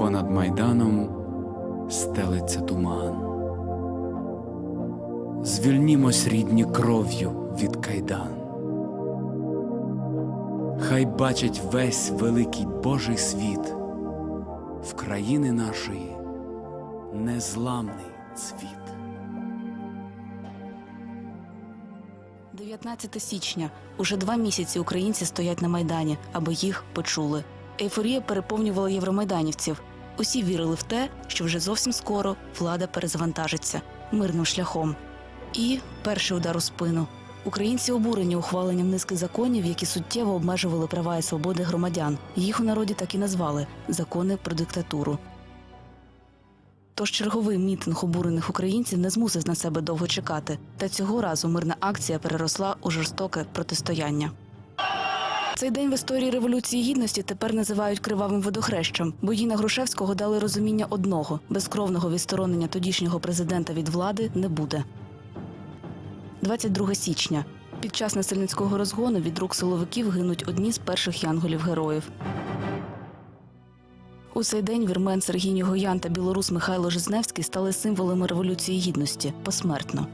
Над майданом стелиться туман. Звільнімось рідні кров'ю від кайдан. Хай бачить весь великий Божий світ в країни нашої незламний цвіт. 19 січня. Уже два місяці українці стоять на майдані, аби їх почули. Ейфорія переповнювала євромайданівців. Усі вірили в те, що вже зовсім скоро влада перезавантажиться мирним шляхом. І перший удар у спину. Українці обурені ухваленням низки законів, які суттєво обмежували права і свободи громадян. Їх у народі так і назвали закони про диктатуру. Тож черговий мітинг обурених українців не змусив на себе довго чекати. Та цього разу мирна акція переросла у жорстоке протистояння. Цей день в історії революції гідності тепер називають кривавим водохрещем. Бої на Грушевського дали розуміння одного: безкровного відсторонення тодішнього президента від влади не буде. 22 січня. Під час насильницького розгону від рук силовиків гинуть одні з перших янголів-героїв. У цей день вірмен Сергій Нігоян та білорус Михайло Жизневський стали символами революції гідності посмертно.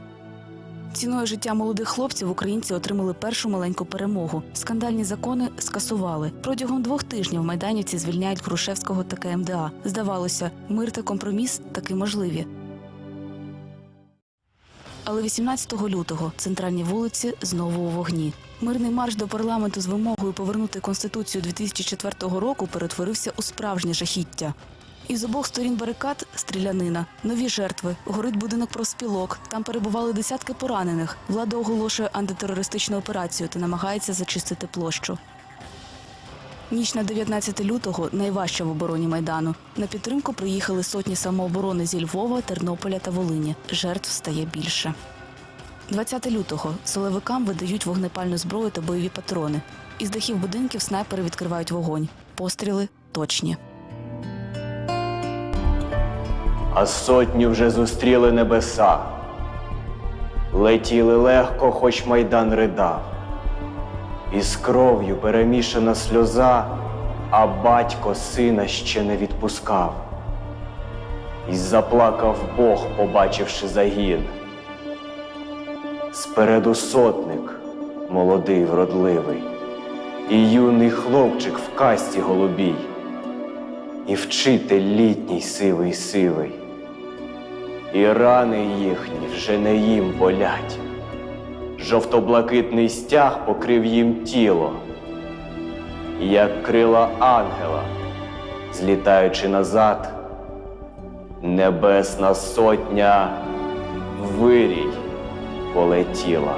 Ціною життя молодих хлопців українці отримали першу маленьку перемогу. Скандальні закони скасували. Протягом двох тижнів майданівці звільняють Грушевського та КМДА. Здавалося, мир та компроміс таки можливі. Але 18 лютого центральні вулиці знову у вогні. Мирний марш до парламенту з вимогою повернути конституцію 2004 року перетворився у справжнє жахіття. Із обох сторін барикад стрілянина, нові жертви, горить будинок профспілок. Там перебували десятки поранених. Влада оголошує антитерористичну операцію та намагається зачистити площу. Ніч на 19 лютого найважча в обороні майдану. На підтримку приїхали сотні самооборони зі Львова, Тернополя та Волині. Жертв стає більше. 20 лютого силовикам видають вогнепальну зброю та бойові патрони. Із дахів будинків снайпери відкривають вогонь. Постріли точні. А сотню вже зустріли небеса. Летіли легко, хоч майдан ридав, із кров'ю перемішана сльоза, а батько сина ще не відпускав. І заплакав Бог, побачивши загін. Спереду сотник, молодий, вродливий, і юний хлопчик в касті голубій, і вчитель літній сивий сивий і рани їхні вже не їм болять. Жовто-блакитний стяг покрив їм тіло, як крила ангела, злітаючи назад, небесна сотня вирій полетіла.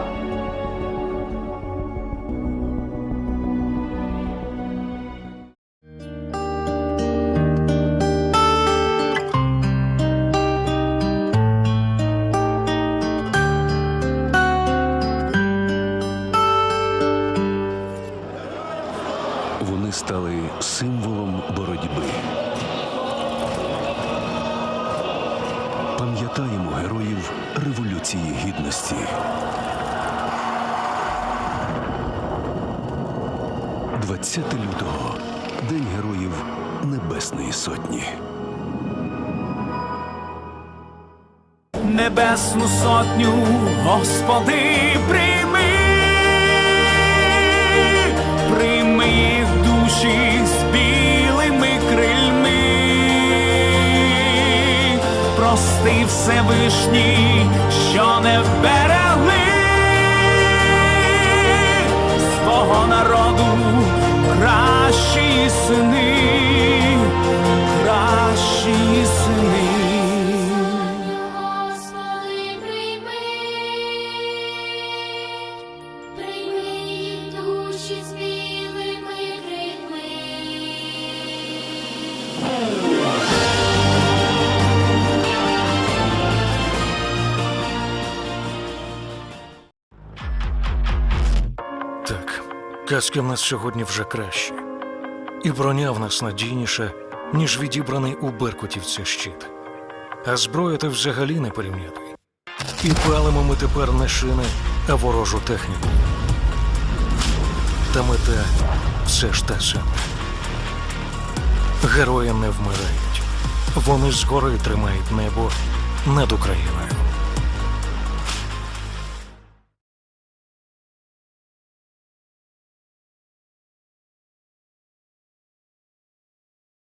Пам'ятаємо героїв Революції Гідності. «20 лютого День Героїв Небесної Сотні. Небесну сотню, Господи, Всевишній, що не вберегли свого народу кращі сини, Так, каски в нас сьогодні вже краще. І броня в нас надійніша, ніж відібраний у Беркутівця щит. А зброю та взагалі не порівняти. І палимо ми тепер не шини, а ворожу техніку. Та мета все ж та сама. Герої не вмирають. Вони згори тримають небо над Україною.